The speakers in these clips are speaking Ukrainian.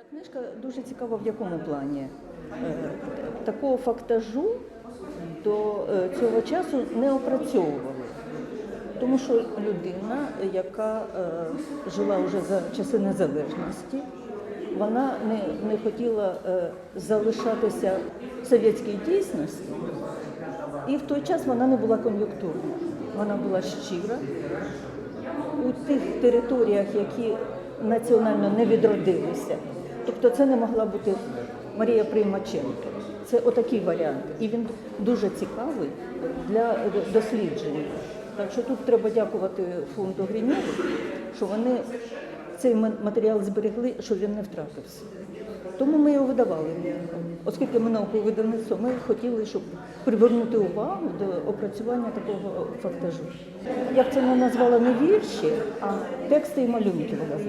Ця книжка дуже цікава в якому плані. Е, Такого фактажу до е, цього часу не опрацьовували. Тому що людина, яка е, жила вже за часи незалежності, вона не, не хотіла залишатися в совєтській дійсності, і в той час вона не була кон'юнктурна. Вона була щира, у тих територіях, які національно не відродилися. Тобто це не могла бути Марія Приймаченко. Це отакий варіант. І він дуже цікавий для дослідження. Так що тут треба дякувати фонду Гринєву, що вони цей матеріал зберегли, щоб він не втратився. Тому ми його видавали. Оскільки ми наукове видавництво, ми хотіли, щоб привернути увагу до опрацювання такого фактажу. Я це не назвала не вірші, а тексти і малюнки вона.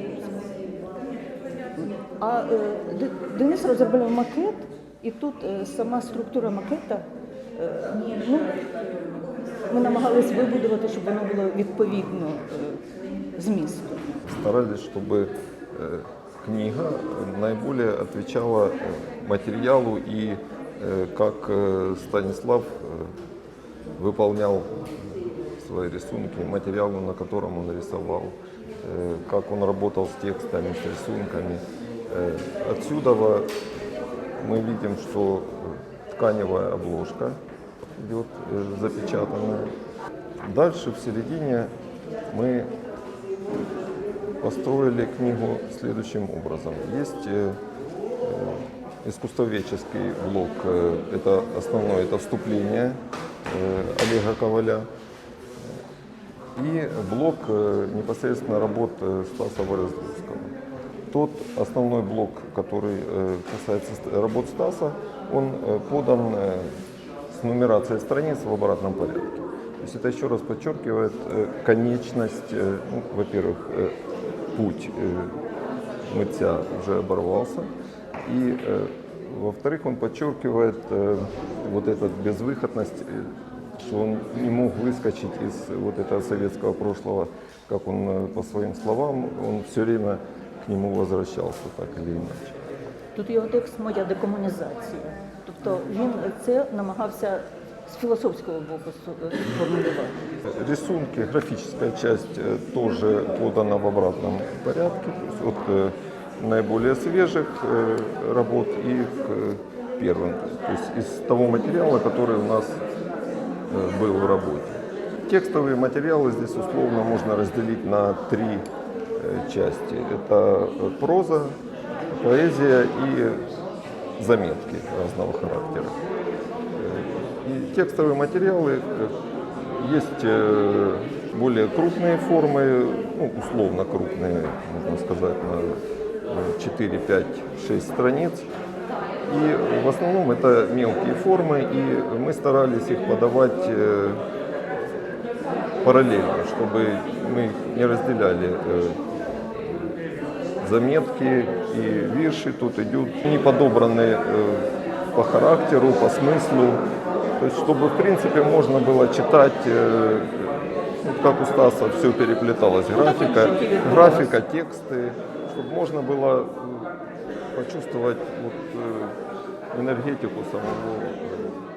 А е, Д- Денис розробив макет, і тут е, сама структура макета, е, ну, ми намагалися вибудувати, щоб воно було відповідно е, змісту. Старались, чтобы э, книга наиболее отвечала э, материалу и э, как э, Станислав э, выполнял свои рисунки, материалу, на котором он рисовал, э, как он работал с текстами, с рисунками. Э, Отсюда мы видим, что тканевая обложка идет э, запечатанная. Дальше в середине мы построили книгу следующим образом. Есть э, искусствоведческий блок, это основное, это вступление Олега Коваля. И блок э, непосредственно работ э, Стаса Вороздовского. Тот основной блок, который э, касается работ Стаса, он подан с нумерацией страниц в обратном порядке. То есть это еще раз подчеркивает конечность, ну, во-первых, путь мытья уже оборвался, и во-вторых, он подчеркивает вот эту безвыходность, что он не мог выскочить из вот этого советского прошлого, как он э, по своим словам, он все время к нему возвращался так или иначе. Тут його текст Моя декомунізація. Тобто він це намагався з філософського боку су- сформулювати. Рисунки, графическая часть э, тоже подана в обратном порядке, то есть от э, наиболее свежих э, работ и к первым, то есть из того материала, который у нас э, был в работе. Текстовые материалы здесь условно можно разделить на три э, части. Это э, проза, поэзия и заметки разного характера. И текстовые материалы э, есть э, более крупные формы, ну, условно крупные, можно сказать, на э, 4, 5, 6 страниц. И в основном это мелкие формы, и мы старались их подавать э, параллельно, чтобы мы не разделяли э, заметки и вирши тут идут. Они подобраны э, по характеру, по смыслу. То есть, чтобы, в принципе, можно было читать, э, вот как у Стаса все переплеталось, графика, графика, тексты, чтобы можно было почувствовать вот, э, энергетику самого э,